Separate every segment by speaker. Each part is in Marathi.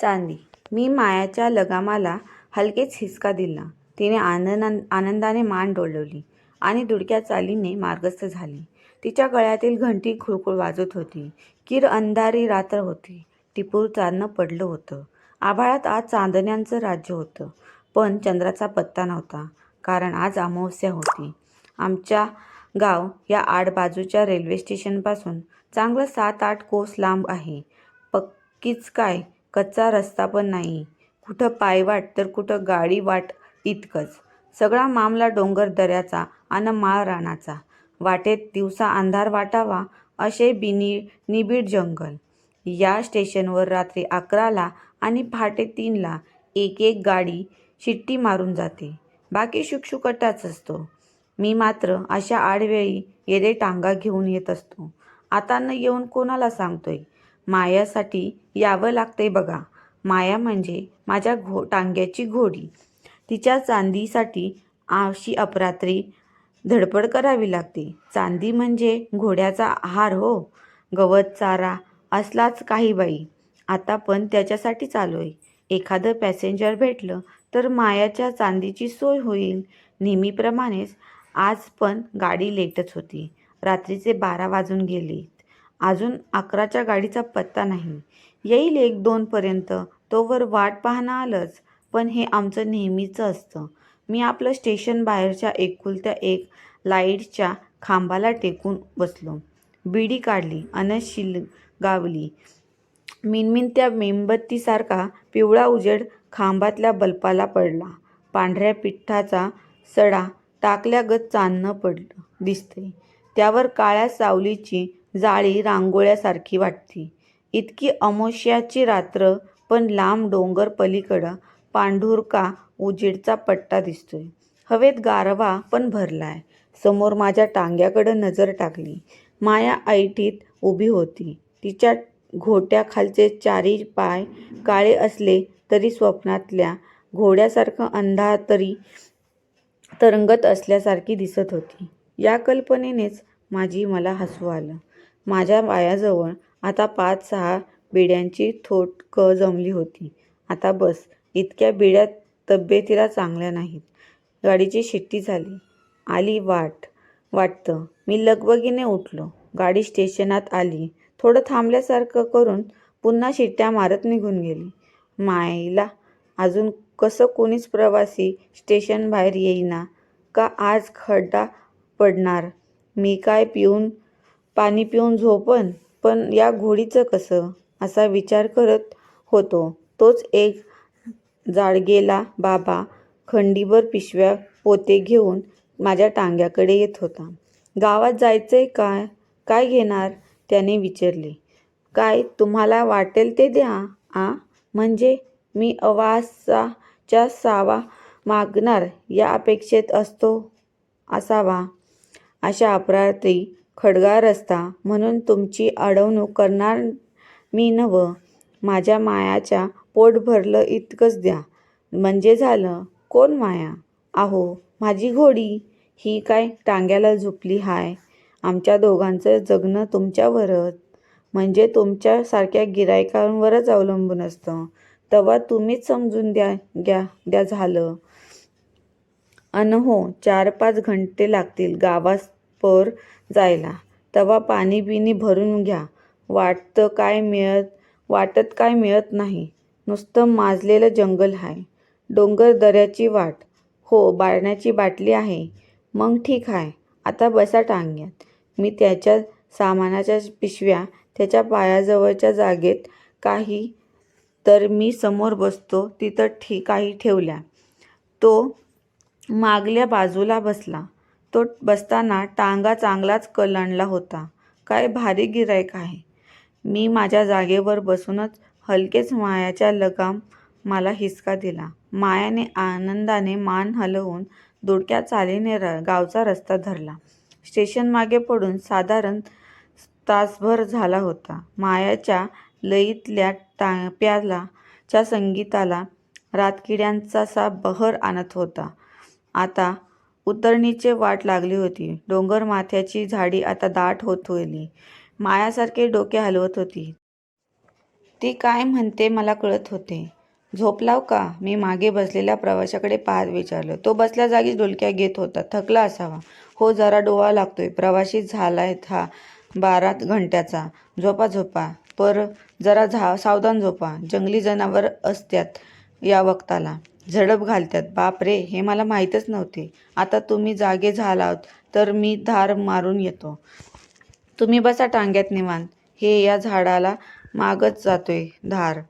Speaker 1: चांदी मी मायाच्या लगामाला हलकेच हिसका दिला. तिने आनंद आनंदाने मान डोलवली आणि दुडक्या चालीने मार्गस्थ झाली. तिच्या गळ्यातील घंटी खुळखुळ वाजत होती. किर अंधारी रात्र होती. टिपूर चांदणं पडलं होतं. आभाळात आज चांदण्यांचं राज्य होतं. पण चंद्राचा पत्ता नव्हता कारण आज अमावस्या होती. आमच्या गाव या आडबाजूच्या रेल्वे स्टेशनपासून चांगलं सात आठ कोस लांब आहे. पक्कीच काय कच्चा रस्ता पण नाही. कुठं पायवाट तर कुठं गाडी वाट इतकंच. सगळा मामला डोंगर दऱ्याचा आणि माळ रानाचा. वाटेत दिवसा अंधार वाटावा असे बिनी निबिड जंगल. या स्टेशनवर रात्री अकराला आणि पहाटे तीनला एक एक गाडी शिट्टी मारून जाते. बाकी शुकशुकटाच असतो. मी मात्र अशा आडवेळी येदे टांगा घेऊन येत असतो. आता न येऊन कोणाला सांगतोय? मायासाठी यावं लागतंय बघा. माया म्हणजे माझ्या घो टांग्याची घोडी. तिच्या चांदीसाठी अशी अपरात्री धडपड करावी लागते. चांदी म्हणजे घोड्याचा आहार हो. गवत चारा असलाच काही बाई. आता पण त्याच्यासाठी चालू आहे एखादं पॅसेंजर भेटलं तर मायाच्या चांदीची सोय होईल. नेहमीप्रमाणेच आज पण गाडी लेटच होती. रात्रीचे बारा वाजून गेली. अजून अकराच्या गाडीचा पत्ता नाही. येईल एक दोनपर्यंत तोवर वाट पाहणं आलंच पण हे आमचं नेहमीचं असतं. मी आपलं स्टेशन बाहेरच्या एकुलत्या एक लाईटच्या खांबाला टेकून बसलो. बिडी काढली अन मिनमिन त्या मेणबत्तीसारखा पिवळा उजेड खांबातल्या बल्पाला पडला. पांढऱ्या पिठाचा सडा टाकल्यागत चांदणं पडलं दिसते त्यावर काळ्या सावलीची जाळी रांगोळ्यासारखी वाटती. इतकी अमोश्याची रात्र पण लांब डोंगर पलीकडं पांढुरका उजेडचा पट्टा दिसतोय. हवेत गारवा पण भरलाय. समोर माझ्या टांग्याकडं नजर टाकली. माया ऐटीत उभी होती. तिच्या घोट्याखालचे चारी पाय काळे असले तरी स्वप्नातल्या घोड्यासारखं अंधातरी तरंगत असल्यासारखी दिसत होती. या कल्पनेनेच माझी मला हसू आलं. माझ्या पायाजवळ आता पाच सहा बिड्यांची थोटकं जमली होती. आता बस इतक्या बिड्या तब्येतीला चांगल्या नाहीत. गाडीची शिट्टी झाली. आली वाट. वाटतं मी लगबगीने उठलो. गाडी स्टेशनात आली. थोडं थांबल्यासारखं करून पुन्हा शिट्ट्या मारत निघून गेली. मायला अजून कसं कोणीच प्रवासी स्टेशन बाहेर येईना? का आज खड्डा पडणार? मी काय पिऊन पाणी पिऊन झोपन पण या घोडीचं कसं? असा विचार करत होतो. तोच एक जाडगेला बाबा खंडीभर पिशव्या पोते घेऊन माझ्या टांग्याकडे येत होता. गावात जायचंय काय काय घेणार? त्याने विचारले. काय तुम्हाला वाटेल ते द्या आ? म्हणजे मी अवासाच्या सावा मागणार या अपेक्षेत असतो असावा. अशा अपरात्री खडगा रस्ता म्हणून तुमची अडवणूक करणार मी नवं माझ्या मायाच्या पोट भरलं इतकंच द्या. म्हणजे झालं. कोण माया? आहो माझी घोडी. ही काय टांग्याला झोपली हाय? आमच्या दोघांचं जगणं तुमच्यावरच म्हणजे तुमच्यासारख्या गिरायकांवरच अवलंबून असतं. तेव्हा तुम्हीच समजून द्या घ्या द्या झालं. अन हो चार पाच घंटे लागतील. पर जायला. तेव्हा पाणी बिनी भरून घ्या. वाटतं काय मिळत वाटत काय मिळत नाही. नुसतं माजलेलं जंगल आहे डोंगर दऱ्याची वाट. हो बाळण्याची बाटली आहे. मग ठीक आहे आता बसा टांग्यात. मी त्याच्या सामानाच्या पिशव्या त्याच्या पायाजवळच्या जागेत काही तर मी समोर बसतो. तिथं ठी काही ठेवल्या. तो मागल्या बाजूला बसला. तो बसताना टांगा चांगलाच कलंडला होता. काय भारी गिरायक आहे. मी माझ्या जागेवर बसूनच हलकेच मायाच्या लगाम मला हिसका दिला. मायाने आनंदाने मान हलवून दुडक्या चालीने र गावचा रस्ता धरला. स्टेशन मागे पडून साधारण तासभर झाला होता. मायाच्या लईतल्या टाप्याला च्या संगीताला रातकिड्यांचा बहर आणत होता. आता उतरणीचे वाट लागली होती. डोंगर माथ्याची झाडी आता दाट होत होती. मायासारखे डोके हलवत होती. ती काय म्हणते मला कळत होते. झोपलाव का? मी मागे बसलेल्या प्रवाशाकडे पाहत विचारलं. तो बसल्या जागीच डुलक्या घेत होता. थकला असावा. हो जरा डोळा लागतोय. प्रवाशी झालाय हा बारा घंट्याचा. झोपा झोपा. पर जरा झा सावधान झोपा. जंगली जनावर असत्यात या वक्ताला. झडप घालतात. बाप रे हे मला माहीतच नव्हते. आता तुम्ही जागे झालात तर मी धार मारून येतो. तुम्ही बसा टांग्यात निवांत. हे या झाडाला मागत जातोय धार.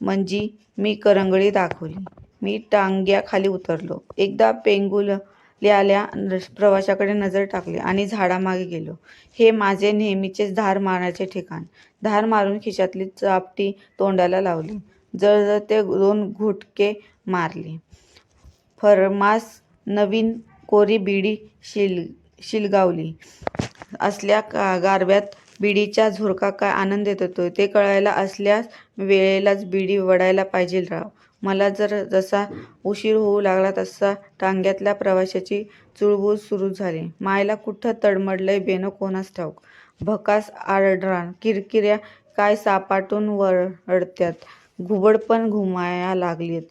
Speaker 1: म्हणजे मी करंगळी दाखवली. मी टांग्याखाली उतरलो. एकदा पेंगुलल्याल्या प्रवाशाकडे नजर टाकली आणि झाडामागे गेलो. हे माझे नेहमीचेच धार मारण्याचे ठिकाण. धार मारून खिशातली चापटी तोंडाला लावली. जळजळ ते दोन घुटके मारली. फरमास नवीन कोरी बिडी शिल शिलगावली. असल्या का गारव्यात बिडीचा झुरका काय आनंद देत होतो? ते कळायला असल्यास वेळेलाच बिडी वडायला पाहिजे राव. मला जर जसा उशीर होऊ लागला तसा टांग्यातल्या प्रवाशाची चुळबुळ सुरू झाली. मायला कुठं तडमडलंय बेनं कोणास ठाऊक? भकास आरडरान किरकिऱ्या काय सापाटून वरडत्यात? घुबड पण घुमाया लागलीत.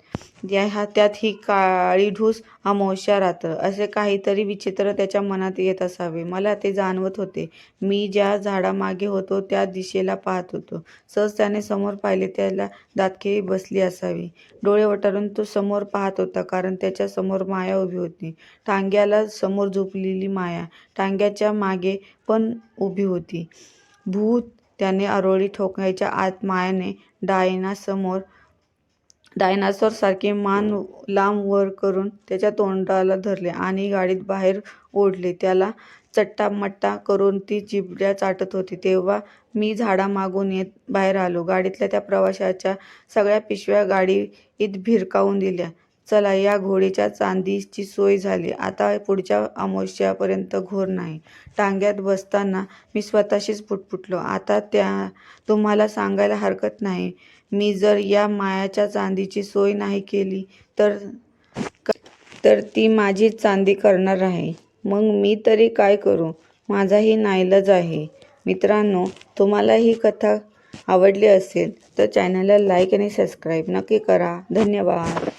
Speaker 1: ह्या त्यात ही काळी ढूस अमावस्या रात्र. असे काहीतरी विचित्र त्याच्या मनात येत असावे. मला ते जाणवत होते. मी ज्या झाडामागे होतो त्या दिशेला पाहत होतो. सहज त्याने समोर पाहिले त्याला दातखिळी बसली असावी. डोळे वटारून तो समोर पाहत होता कारण त्याच्यासमोर माया उभी होती. टांग्याला समोर झोपलेली माया. टांग्याच्या मागे पण उभी होती. भूत त्याने आरोळी ठोकण्याच्या आत मायाने डायनासमोर डायनासोर सारखे मान लांब वर करून त्याच्या तोंडाला धरले आणि गाडीत बाहेर ओढले. त्याला चट्टामट्टा करून ती चिबड्या चाटत होती. तेव्हा मी झाडामागून येत बाहेर आलो. गाडीतल्या त्या प्रवाशाच्या सगळ्या पिशव्या गाडीत भिरकावून दिल्या. चला या घोडीच्या चांदीची सोय झाली. आता पुढच्या अमावस्यापर्यंत घोर नाही. टांग्यात बसताना मी स्वतःशीच पुटपुटलो. आता त्या तुम्हाला सांगायला हरकत नाही. मी जर या मायाच्या चांदीची सोय नाही केली तर तर ती माझी चांदी करणार आहे. मग मी तरी काय करू? माझाही नाईलाज आहे. मित्रांनो तुम्हाला ही कथा आवडली असेल तर चॅनलला लाईक आणि सबस्क्राईब नक्की करा. धन्यवाद.